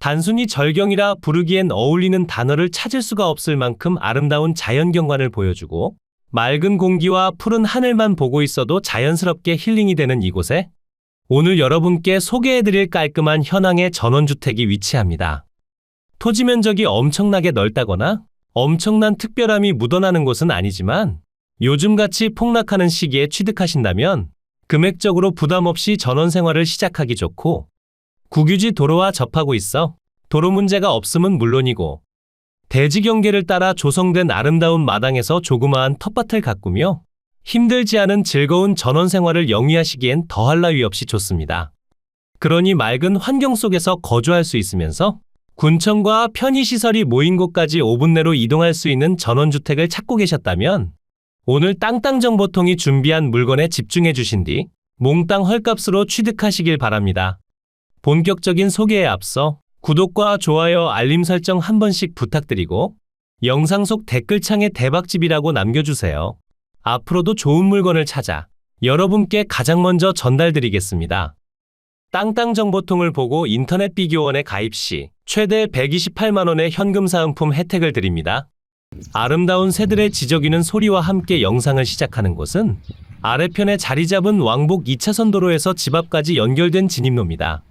단순히 절경이라 부르기엔 어울리는 단어를 찾을 수가 없을 만큼 아름다운 자연 경관을 보여주고 맑은 공기와 푸른 하늘만 보고 있어도 자연스럽게 힐링이 되는 이곳에 오늘 여러분께 소개해드릴 깔끔한 현황의 전원주택이 위치합니다. 토지 면적이 엄청나게 넓다거나 엄청난 특별함이 묻어나는 곳은 아니지만 요즘같이 폭락하는 시기에 취득하신다면 금액적으로 부담 없이 전원 생활을 시작하기 좋고 국유지 도로와 접하고 있어 도로 문제가 없음은 물론이고 대지 경계를 따라 조성된 아름다운 마당에서 조그마한 텃밭을 가꾸며 힘들지 않은 즐거운 전원 생활을 영위하시기엔 더할 나위 없이 좋습니다. 그러니 맑은 환경 속에서 거주할 수 있으면서 군청과 편의시설이 모인 곳까지 5분 내로 이동할 수 있는 전원주택을 찾고 계셨다면 오늘 땅땅정보통이 준비한 물건에 집중해 주신 뒤 몽땅 헐값으로 취득하시길 바랍니다. 본격적인 소개에 앞서 구독과 좋아요, 알림 설정 한 번씩 부탁드리고 영상 속 댓글창에 대박집이라고 남겨주세요. 앞으로도 좋은 물건을 찾아 여러분께 가장 먼저 전달드리겠습니다. 땅땅 정보통을 보고 인터넷 비교원에 가입 시 최대 128만원의 현금 사은품 혜택을 드립니다. 아름다운 새들의 지저귀는 소리와 함께 영상을 시작하는 곳은 아래편에 자리 잡은 왕복 2차선 도로에서 집 앞까지 연결된 진입로입니다.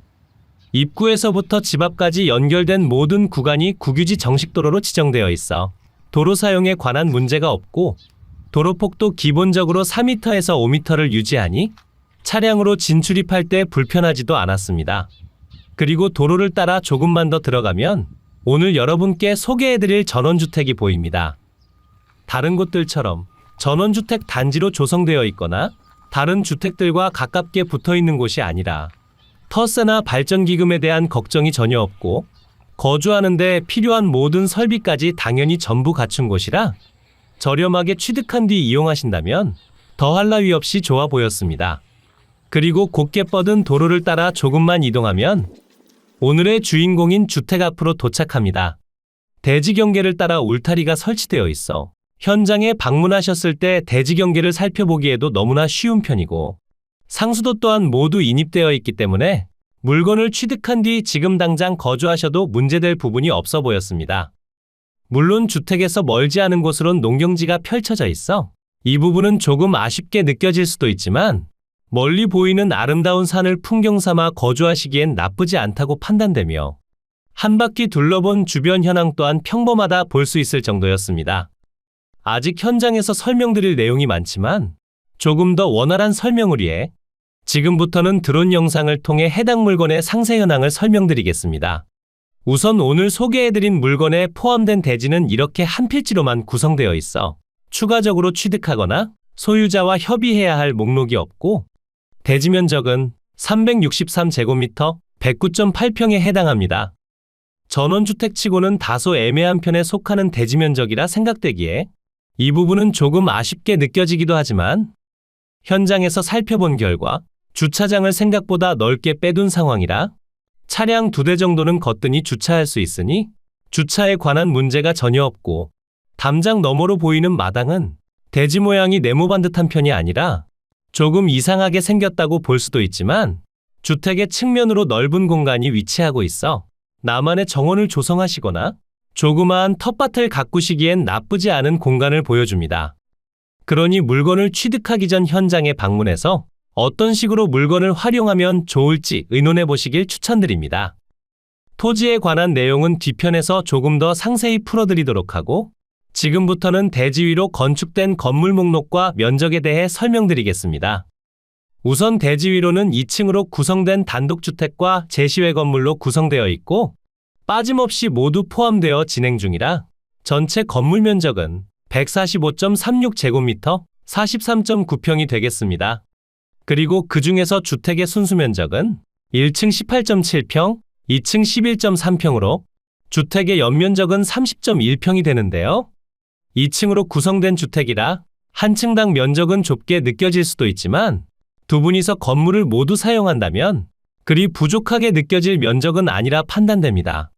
입구에서부터 집 앞까지 연결된 모든 구간이 국유지 정식도로로 지정되어 있어 도로 사용에 관한 문제가 없고 도로 폭도 기본적으로 4m에서 5m를 유지하니 차량으로 진출입할 때 불편하지도 않았습니다. 그리고 도로를 따라 조금만 더 들어가면 오늘 여러분께 소개해드릴 전원주택이 보입니다. 다른 곳들처럼 전원주택 단지로 조성되어 있거나 다른 주택들과 가깝게 붙어 있는 곳이 아니라 터세나 발전기금에 대한 걱정이 전혀 없고 거주하는데 필요한 모든 설비까지 당연히 전부 갖춘 곳이라 저렴하게 취득한 뒤 이용하신다면 더할 나위 없이 좋아 보였습니다. 그리고 곧게 뻗은 도로를 따라 조금만 이동하면 오늘의 주인공인 주택 앞으로 도착합니다. 대지 경계를 따라 울타리가 설치되어 있어 현장에 방문하셨을 때 대지 경계를 살펴보기에도 너무나 쉬운 편이고 상수도 또한 모두 인입되어 있기 때문에 물건을 취득한 뒤 지금 당장 거주하셔도 문제될 부분이 없어 보였습니다. 물론 주택에서 멀지 않은 곳으론 농경지가 펼쳐져 있어 이 부분은 조금 아쉽게 느껴질 수도 있지만 멀리 보이는 아름다운 산을 풍경 삼아 거주하시기엔 나쁘지 않다고 판단되며 한 바퀴 둘러본 주변 현황 또한 평범하다 볼 수 있을 정도였습니다. 아직 현장에서 설명드릴 내용이 많지만 조금 더 원활한 설명을 위해 지금부터는 드론 영상을 통해 해당 물건의 상세 현황을 설명드리겠습니다. 우선 오늘 소개해드린 물건에 포함된 대지는 이렇게 한 필지로만 구성되어 있어 추가적으로 취득하거나 소유자와 협의해야 할 목록이 없고 대지 면적은 363제곱미터 109.8평에 해당합니다. 전원주택치고는 다소 애매한 편에 속하는 대지 면적이라 생각되기에 이 부분은 조금 아쉽게 느껴지기도 하지만 현장에서 살펴본 결과 주차장을 생각보다 넓게 빼둔 상황이라 차량 두 대 정도는 거뜬히 주차할 수 있으니 주차에 관한 문제가 전혀 없고 담장 너머로 보이는 마당은 대지 모양이 네모반 듯한 편이 아니라 조금 이상하게 생겼다고 볼 수도 있지만 주택의 측면으로 넓은 공간이 위치하고 있어 나만의 정원을 조성하시거나 조그마한 텃밭을 가꾸시기엔 나쁘지 않은 공간을 보여줍니다. 그러니 물건을 취득하기 전 현장에 방문해서 어떤 식으로 물건을 활용하면 좋을지 의논해 보시길 추천드립니다. 토지에 관한 내용은 뒤편에서 조금 더 상세히 풀어드리도록 하고 지금부터는 대지 위로 건축된 건물 목록과 면적에 대해 설명드리겠습니다. 우선 대지 위로는 2층으로 구성된 단독주택과 제시외 건물로 구성되어 있고 빠짐없이 모두 포함되어 진행 중이라 전체 건물 면적은 145.36제곱미터 43.9평이 되겠습니다. 그리고 그 중에서 주택의 순수 면적은 1층 18.7평, 2층 11.3평으로 주택의 연면적은 30.1평이 되는데요. 2층으로 구성된 주택이라 한 층당 면적은 좁게 느껴질 수도 있지만 두 분이서 건물을 모두 사용한다면 그리 부족하게 느껴질 면적은 아니라 판단됩니다.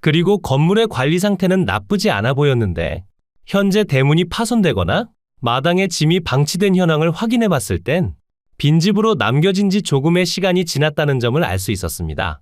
그리고 건물의 관리 상태는 나쁘지 않아 보였는데 현재 대문이 파손되거나 마당에 짐이 방치된 현황을 확인해 봤을 땐 빈집으로 남겨진 지 조금의 시간이 지났다는 점을 알 수 있었습니다.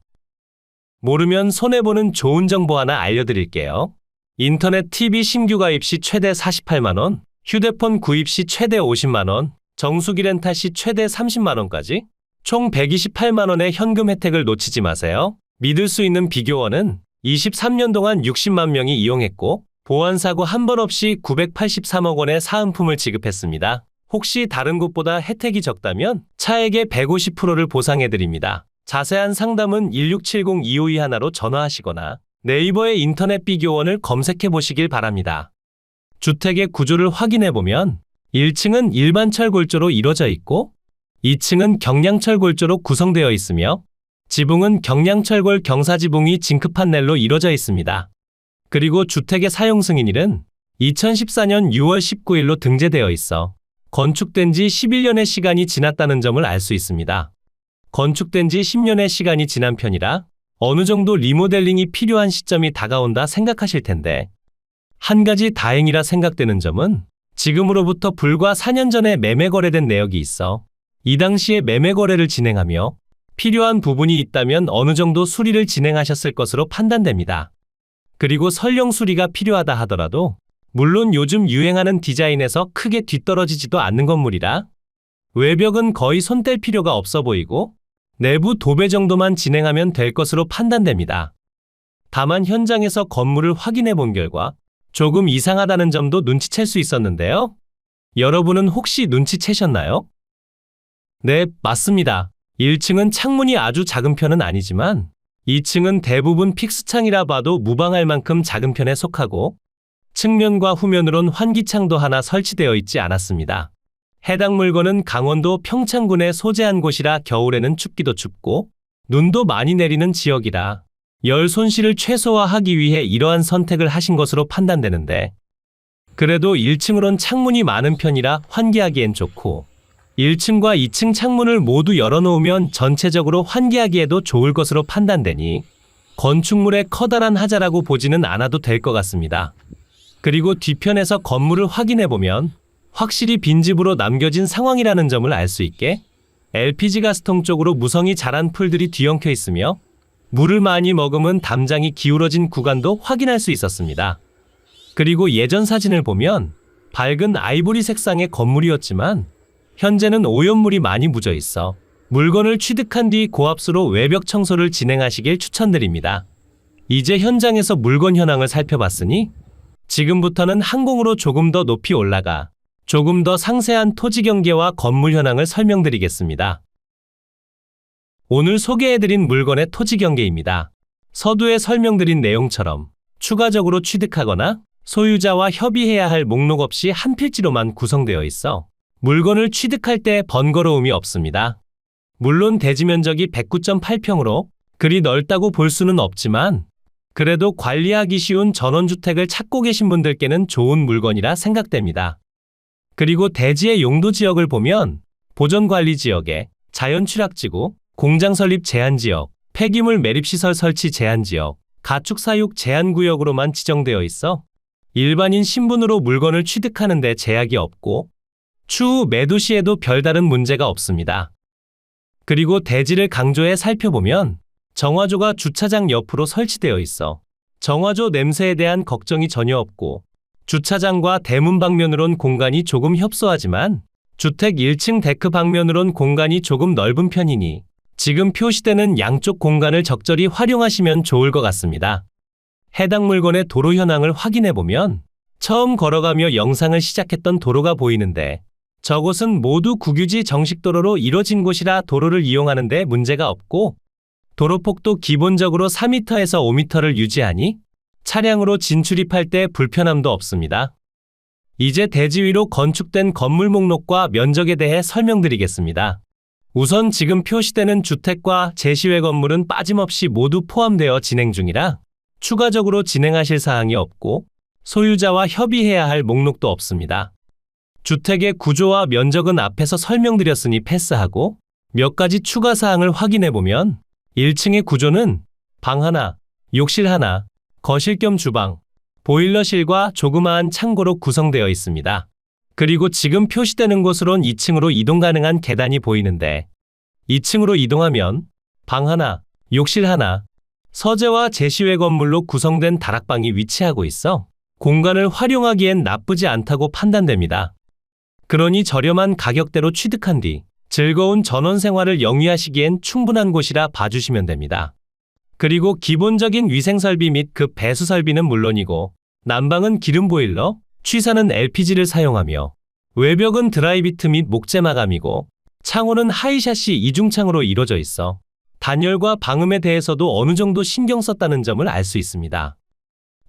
모르면 손해보는 좋은 정보 하나 알려드릴게요. 인터넷 TV 신규 가입 시 최대 48만원, 휴대폰 구입 시 최대 50만원, 정수기 렌탈 시 최대 30만원까지 총 128만원의 현금 혜택을 놓치지 마세요. 믿을 수 있는 비교원은 23년 동안 60만 명이 이용했고 보안사고 한 번 없이 983억 원의 사은품을 지급했습니다. 혹시 다른 곳보다 혜택이 적다면 차액의 150%를 보상해드립니다. 자세한 상담은 1670-252 하나로 전화하시거나 네이버의 인터넷 비교원을 검색해 보시길 바랍니다. 주택의 구조를 확인해 보면 1층은 일반철 골조로 이루어져 있고 2층은 경량철 골조로 구성되어 있으며 지붕은 경량철골 경사지붕이 징크 판넬로 이루어져 있습니다. 그리고 주택의 사용 승인일은 2014년 6월 19일로 등재되어 있어 건축된 지 11년의 시간이 지났다는 점을 알 수 있습니다. 건축된 지 10년의 시간이 지난 편이라 어느 정도 리모델링이 필요한 시점이 다가온다 생각하실 텐데 한 가지 다행이라 생각되는 점은 지금으로부터 불과 4년 전에 매매 거래된 내역이 있어 이 당시에 매매 거래를 진행하며 필요한 부분이 있다면 어느 정도 수리를 진행하셨을 것으로 판단됩니다. 그리고 설령 수리가 필요하다 하더라도 물론 요즘 유행하는 디자인에서 크게 뒤떨어지지도 않는 건물이라 외벽은 거의 손뗄 필요가 없어 보이고 내부 도배 정도만 진행하면 될 것으로 판단됩니다. 다만 현장에서 건물을 확인해 본 결과 조금 이상하다는 점도 눈치챌 수 있었는데요. 여러분은 혹시 눈치채셨나요? 네, 맞습니다. 1층은 창문이 아주 작은 편은 아니지만 2층은 대부분 픽스창이라 봐도 무방할 만큼 작은 편에 속하고 측면과 후면으론 환기창도 하나 설치되어 있지 않았습니다. 해당 물건은 강원도 평창군에 소재한 곳이라 겨울에는 춥기도 춥고 눈도 많이 내리는 지역이라 열 손실을 최소화하기 위해 이러한 선택을 하신 것으로 판단되는데 그래도 1층으론 창문이 많은 편이라 환기하기엔 좋고 1층과 2층 창문을 모두 열어놓으면 전체적으로 환기하기에도 좋을 것으로 판단되니 건축물의 커다란 하자라고 보지는 않아도 될 것 같습니다. 그리고 뒤편에서 건물을 확인해 보면 확실히 빈집으로 남겨진 상황이라는 점을 알 수 있게 LPG 가스통 쪽으로 무성이 자란 풀들이 뒤엉켜 있으며 물을 많이 머금은 담장이 기울어진 구간도 확인할 수 있었습니다. 그리고 예전 사진을 보면 밝은 아이보리 색상의 건물이었지만 현재는 오염물이 많이 묻어 있어 물건을 취득한 뒤 고압수로 외벽 청소를 진행하시길 추천드립니다. 이제 현장에서 물건 현황을 살펴봤으니 지금부터는 항공으로 조금 더 높이 올라가 조금 더 상세한 토지 경계와 건물 현황을 설명드리겠습니다. 오늘 소개해드린 물건의 토지 경계입니다. 서두에 설명드린 내용처럼 추가적으로 취득하거나 소유자와 협의해야 할 목록 없이 한 필지로만 구성되어 있어 물건을 취득할 때 번거로움이 없습니다. 물론 대지 면적이 109.8평으로 그리 넓다고 볼 수는 없지만 그래도 관리하기 쉬운 전원주택을 찾고 계신 분들께는 좋은 물건이라 생각됩니다. 그리고 대지의 용도 지역을 보면 보존관리 지역에 자연취락지구, 공장 설립 제한 지역, 폐기물 매립시설 설치 제한 지역, 가축 사육 제한 구역으로만 지정되어 있어 일반인 신분으로 물건을 취득하는 데 제약이 없고 추후 매도 시에도 별다른 문제가 없습니다. 그리고 대지를 강조해 살펴보면 정화조가 주차장 옆으로 설치되어 있어 정화조 냄새에 대한 걱정이 전혀 없고 주차장과 대문 방면으론 공간이 조금 협소하지만 주택 1층 데크 방면으론 공간이 조금 넓은 편이니 지금 표시되는 양쪽 공간을 적절히 활용하시면 좋을 것 같습니다. 해당 물건의 도로 현황을 확인해 보면 처음 걸어가며 영상을 시작했던 도로가 보이는데 저곳은 모두 국유지 정식 도로로 이뤄진 곳이라 도로를 이용하는데 문제가 없고 도로폭도 기본적으로 4m에서 5m를 유지하니 차량으로 진출입할 때 불편함도 없습니다. 이제 대지 위로 건축된 건물 목록과 면적에 대해 설명드리겠습니다. 우선 지금 표시되는 주택과 제시외 건물은 빠짐없이 모두 포함되어 진행 중이라 추가적으로 진행하실 사항이 없고 소유자와 협의해야 할 목록도 없습니다. 주택의 구조와 면적은 앞에서 설명드렸으니 패스하고 몇 가지 추가 사항을 확인해 보면 1층의 구조는 방 하나, 욕실 하나, 거실 겸 주방, 보일러실과 조그마한 창고로 구성되어 있습니다. 그리고 지금 표시되는 곳으론 2층으로 이동 가능한 계단이 보이는데 2층으로 이동하면 방 하나, 욕실 하나, 서재와 제시외 건물로 구성된 다락방이 위치하고 있어 공간을 활용하기엔 나쁘지 않다고 판단됩니다. 그러니 저렴한 가격대로 취득한 뒤 즐거운 전원 생활을 영위하시기엔 충분한 곳이라 봐주시면 됩니다. 그리고 기본적인 위생 설비 및 그 배수 설비는 물론이고 난방은 기름 보일러, 취사는 LPG를 사용하며 외벽은 드라이비트 및 목재 마감이고 창호는 하이샤시 이중창으로 이루어져 있어 단열과 방음에 대해서도 어느 정도 신경 썼다는 점을 알 수 있습니다.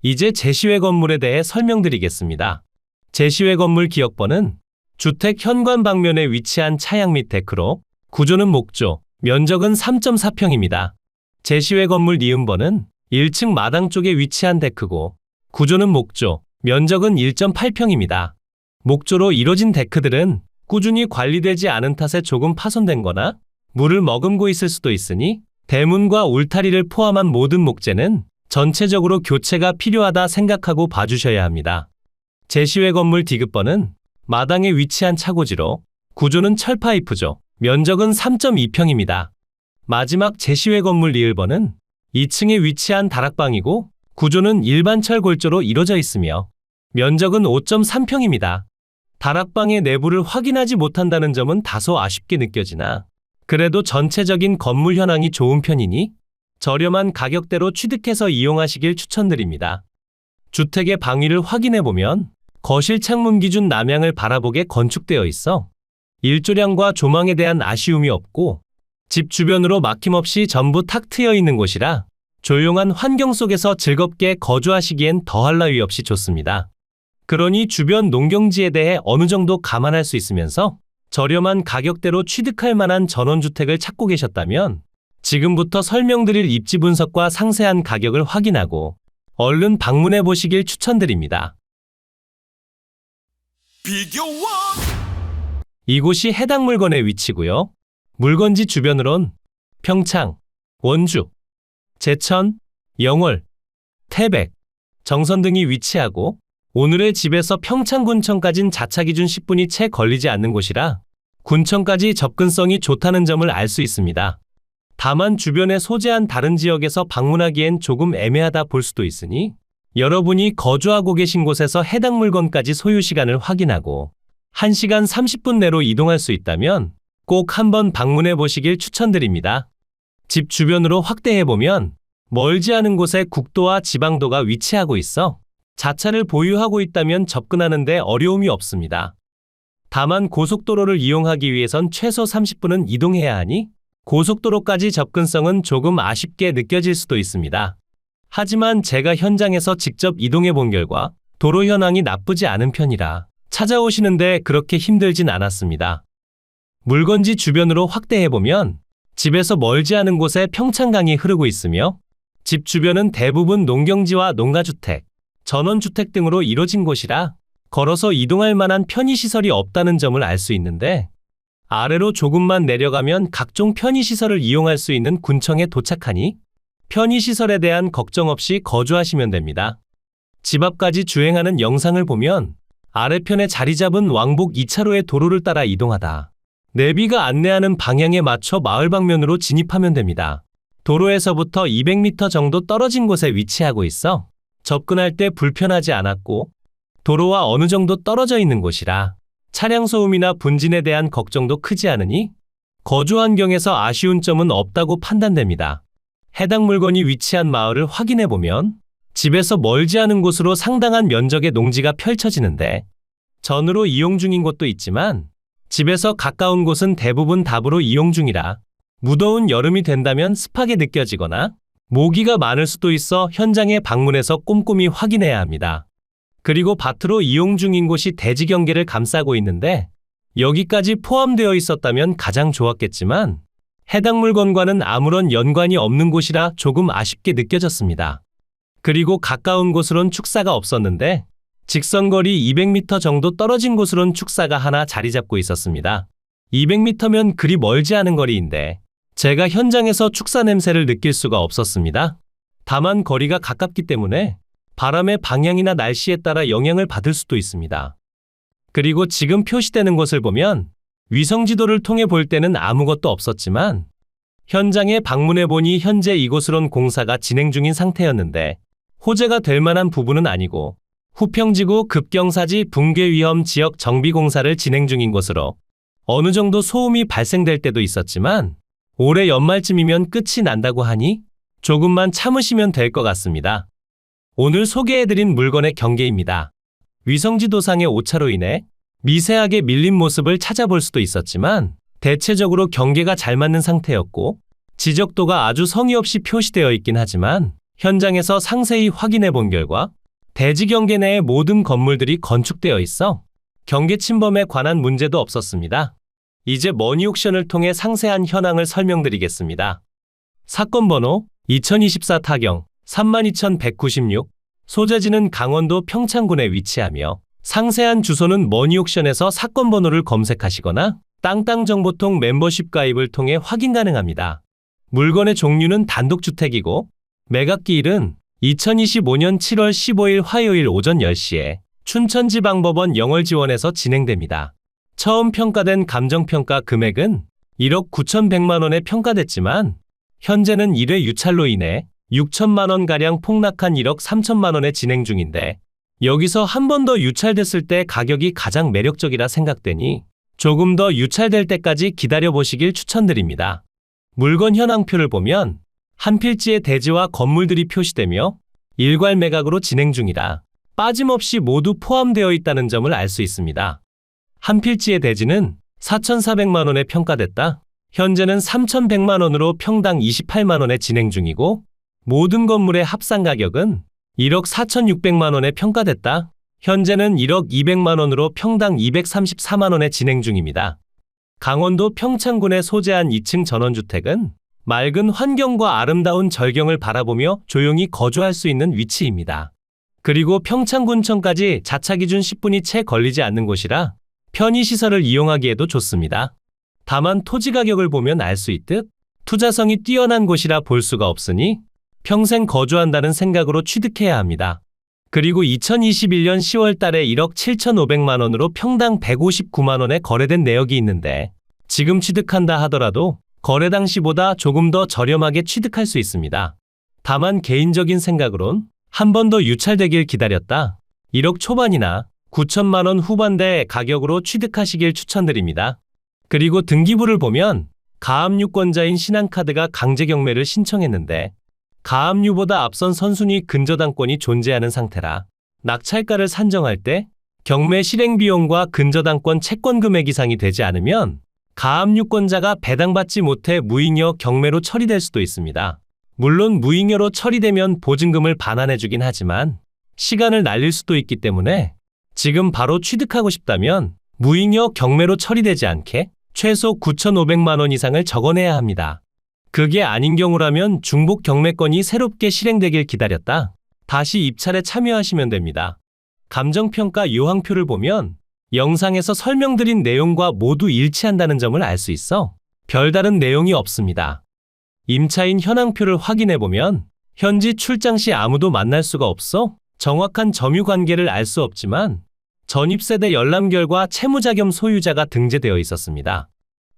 이제 제시외 건물에 대해 설명드리겠습니다. 제시외 건물 기역번은 주택 현관 방면에 위치한 차양 및 데크로 구조는 목조, 면적은 3.4평입니다. 제시외 건물 니은번은 1층 마당 쪽에 위치한 데크고 구조는 목조, 면적은 1.8평입니다. 목조로 이뤄진 데크들은 꾸준히 관리되지 않은 탓에 조금 파손된 거나 물을 머금고 있을 수도 있으니 대문과 울타리를 포함한 모든 목재는 전체적으로 교체가 필요하다 생각하고 봐주셔야 합니다. 제시외 건물 디귿번은 마당에 위치한 차고지로 구조는 철파이프죠. 면적은 3.2평입니다. 마지막 제시외 건물 리을번은 2층에 위치한 다락방이고 구조는 일반 철골조로 이루어져 있으며 면적은 5.3평입니다. 다락방의 내부를 확인하지 못한다는 점은 다소 아쉽게 느껴지나 그래도 전체적인 건물 현황이 좋은 편이니 저렴한 가격대로 취득해서 이용하시길 추천드립니다. 주택의 방위를 확인해 보면 거실 창문 기준 남향을 바라보게 건축되어 있어 일조량과 조망에 대한 아쉬움이 없고 집 주변으로 막힘없이 전부 탁 트여 있는 곳이라 조용한 환경 속에서 즐겁게 거주하시기엔 더할 나위 없이 좋습니다. 그러니 주변 농경지에 대해 어느 정도 감안할 수 있으면서 저렴한 가격대로 취득할 만한 전원주택을 찾고 계셨다면 지금부터 설명드릴 입지 분석과 상세한 가격을 확인하고 얼른 방문해 보시길 추천드립니다. 비교와 이곳이 해당 물건의 위치고요. 물건지 주변으론 평창, 원주, 제천, 영월, 태백, 정선 등이 위치하고 오늘의 집에서 평창군청까진 자차 기준 10분이 채 걸리지 않는 곳이라 군청까지 접근성이 좋다는 점을 알 수 있습니다. 다만 주변에 소재한 다른 지역에서 방문하기엔 조금 애매하다 볼 수도 있으니 여러분이 거주하고 계신 곳에서 해당 물건까지 소요 시간을 확인하고 1시간 30분 내로 이동할 수 있다면 꼭 한번 방문해 보시길 추천드립니다. 집 주변으로 확대해 보면 멀지 않은 곳에 국도와 지방도가 위치하고 있어 자차를 보유하고 있다면 접근하는데 어려움이 없습니다. 다만 고속도로를 이용하기 위해선 최소 30분은 이동해야 하니 고속도로까지 접근성은 조금 아쉽게 느껴질 수도 있습니다. 하지만 제가 현장에서 직접 이동해 본 결과 도로 현황이 나쁘지 않은 편이라 찾아오시는데 그렇게 힘들진 않았습니다. 물건지 주변으로 확대해 보면 집에서 멀지 않은 곳에 평창강이 흐르고 있으며 집 주변은 대부분 농경지와 농가주택, 전원주택 등으로 이뤄진 곳이라 걸어서 이동할 만한 편의시설이 없다는 점을 알 수 있는데 아래로 조금만 내려가면 각종 편의시설을 이용할 수 있는 군청에 도착하니 편의시설에 대한 걱정 없이 거주하시면 됩니다. 집 앞까지 주행하는 영상을 보면 아래편에 자리 잡은 왕복 2차로의 도로를 따라 이동하다. 내비가 안내하는 방향에 맞춰 마을 방면으로 진입하면 됩니다. 도로에서부터 200m 정도 떨어진 곳에 위치하고 있어 접근할 때 불편하지 않았고 도로와 어느 정도 떨어져 있는 곳이라 차량 소음이나 분진에 대한 걱정도 크지 않으니 거주 환경에서 아쉬운 점은 없다고 판단됩니다. 해당 물건이 위치한 마을을 확인해 보면 집에서 멀지 않은 곳으로 상당한 면적의 농지가 펼쳐지는데 전으로 이용 중인 곳도 있지만 집에서 가까운 곳은 대부분 답으로 이용 중이라 무더운 여름이 된다면 습하게 느껴지거나 모기가 많을 수도 있어 현장에 방문해서 꼼꼼히 확인해야 합니다. 그리고 밭으로 이용 중인 곳이 대지 경계를 감싸고 있는데 여기까지 포함되어 있었다면 가장 좋았겠지만 해당 물건과는 아무런 연관이 없는 곳이라 조금 아쉽게 느껴졌습니다. 그리고 가까운 곳으론 축사가 없었는데 직선거리 200m 정도 떨어진 곳으론 축사가 하나 자리 잡고 있었습니다. 200m면 그리 멀지 않은 거리인데 제가 현장에서 축사 냄새를 느낄 수가 없었습니다. 다만 거리가 가깝기 때문에 바람의 방향이나 날씨에 따라 영향을 받을 수도 있습니다. 그리고 지금 표시되는 것을 보면 위성 지도를 통해 볼 때는 아무것도 없었지만 현장에 방문해 보니 현재 이곳으론 공사가 진행 중인 상태였는데 호재가 될 만한 부분은 아니고 후평지구 급경사지 붕괴 위험 지역 정비 공사를 진행 중인 곳으로 어느 정도 소음이 발생될 때도 있었지만 올해 연말쯤이면 끝이 난다고 하니 조금만 참으시면 될 것 같습니다. 오늘 소개해드린 물건의 경계입니다. 위성지도상의 오차로 인해 미세하게 밀린 모습을 찾아볼 수도 있었지만 대체적으로 경계가 잘 맞는 상태였고 지적도가 아주 성의 없이 표시되어 있긴 하지만 현장에서 상세히 확인해 본 결과 대지 경계 내의 모든 건물들이 건축되어 있어 경계 침범에 관한 문제도 없었습니다. 이제 머니옥션을 통해 상세한 현황을 설명드리겠습니다. 사건 번호 2024 타경 32,196 소재지는 강원도 평창군에 위치하며 상세한 주소는 머니옥션에서 사건 번호를 검색하시거나 땅땅정보통 멤버십 가입을 통해 확인 가능합니다. 물건의 종류는 단독주택이고 매각기일은 2025년 7월 15일 화요일 오전 10시에 춘천지방법원 영월지원에서 진행됩니다. 처음 평가된 감정평가 금액은 1억 9,100만 원에 평가됐지만 현재는 1회 유찰로 인해 6천만 원가량 폭락한 1억 3천만 원에 진행 중인데 여기서 한 번 더 유찰됐을 때 가격이 가장 매력적이라 생각되니 조금 더 유찰될 때까지 기다려 보시길 추천드립니다. 물건 현황표를 보면 한 필지의 대지와 건물들이 표시되며 일괄 매각으로 진행 중이라 빠짐없이 모두 포함되어 있다는 점을 알 수 있습니다. 한 필지의 대지는 4,400만 원에 평가됐다. 현재는 3,100만 원으로 평당 28만 원에 진행 중이고 모든 건물의 합산 가격은 1억 4,600만 원에 평가됐다. 현재는 1억 200만 원으로 평당 234만 원에 진행 중입니다. 강원도 평창군에 소재한 2층 전원주택은 맑은 환경과 아름다운 절경을 바라보며 조용히 거주할 수 있는 위치입니다. 그리고 평창군청까지 자차 기준 10분이 채 걸리지 않는 곳이라 편의시설을 이용하기에도 좋습니다. 다만 토지 가격을 보면 알 수 있듯 투자성이 뛰어난 곳이라 볼 수가 없으니 평생 거주한다는 생각으로 취득해야 합니다. 그리고 2021년 10월 달에 1억 7,500만 원으로 평당 159만 원에 거래된 내역이 있는데 지금 취득한다 하더라도 거래 당시보다 조금 더 저렴하게 취득할 수 있습니다. 다만 개인적인 생각으론 한 번 더 유찰되길 기다렸다. 1억 초반이나 9천만 원 후반대 가격으로 취득하시길 추천드립니다. 그리고 등기부를 보면 가압류권자인 신한카드가 강제 경매를 신청했는데 가압류보다 앞선 선순위 근저당권이 존재하는 상태라 낙찰가를 산정할 때 경매 실행 비용과 근저당권 채권 금액 이상이 되지 않으면 가압류권자가 배당받지 못해 무잉여 경매로 처리될 수도 있습니다. 물론 무잉여로 처리되면 보증금을 반환해주긴 하지만 시간을 날릴 수도 있기 때문에 지금 바로 취득하고 싶다면 무잉여 경매로 처리되지 않게 최소 9,500만 원 이상을 적어내야 합니다. 그게 아닌 경우라면 중복 경매권이 새롭게 실행되길 기다렸다. 다시 입찰에 참여하시면 됩니다. 감정평가 요항표를 보면 영상에서 설명드린 내용과 모두 일치한다는 점을 알 수 있어 별다른 내용이 없습니다. 임차인 현황표를 확인해 보면 현지 출장 시 아무도 만날 수가 없어 정확한 점유 관계를 알 수 없지만 전입세대 열람결과 채무자 겸 소유자가 등재되어 있었습니다.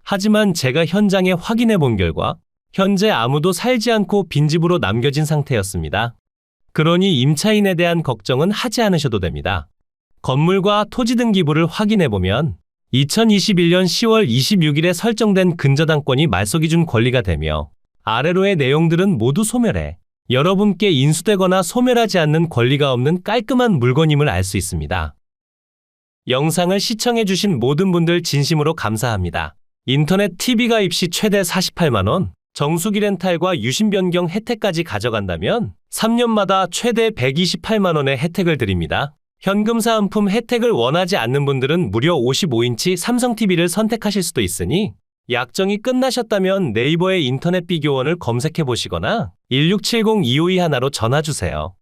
하지만 제가 현장에 확인해 본 결과 현재 아무도 살지 않고 빈집으로 남겨진 상태였습니다. 그러니 임차인에 대한 걱정은 하지 않으셔도 됩니다. 건물과 토지 등기부를 확인해 보면 2021년 10월 26일에 설정된 근저당권이 말소기준 권리가 되며 아래로의 내용들은 모두 소멸해 여러분께 인수되거나 소멸하지 않는 권리가 없는 깔끔한 물건임을 알 수 있습니다. 영상을 시청해주신 모든 분들 진심으로 감사합니다. 인터넷 TV 가입 시 최대 48만원, 정수기 렌탈과 유심 변경 혜택까지 가져간다면 3년마다 최대 128만 원의 혜택을 드립니다. 현금 사은품 혜택을 원하지 않는 분들은 무려 55인치 삼성 TV를 선택하실 수도 있으니 약정이 끝나셨다면 네이버의 인터넷 비교원을 검색해 보시거나 1670-252 하나로 전화 주세요.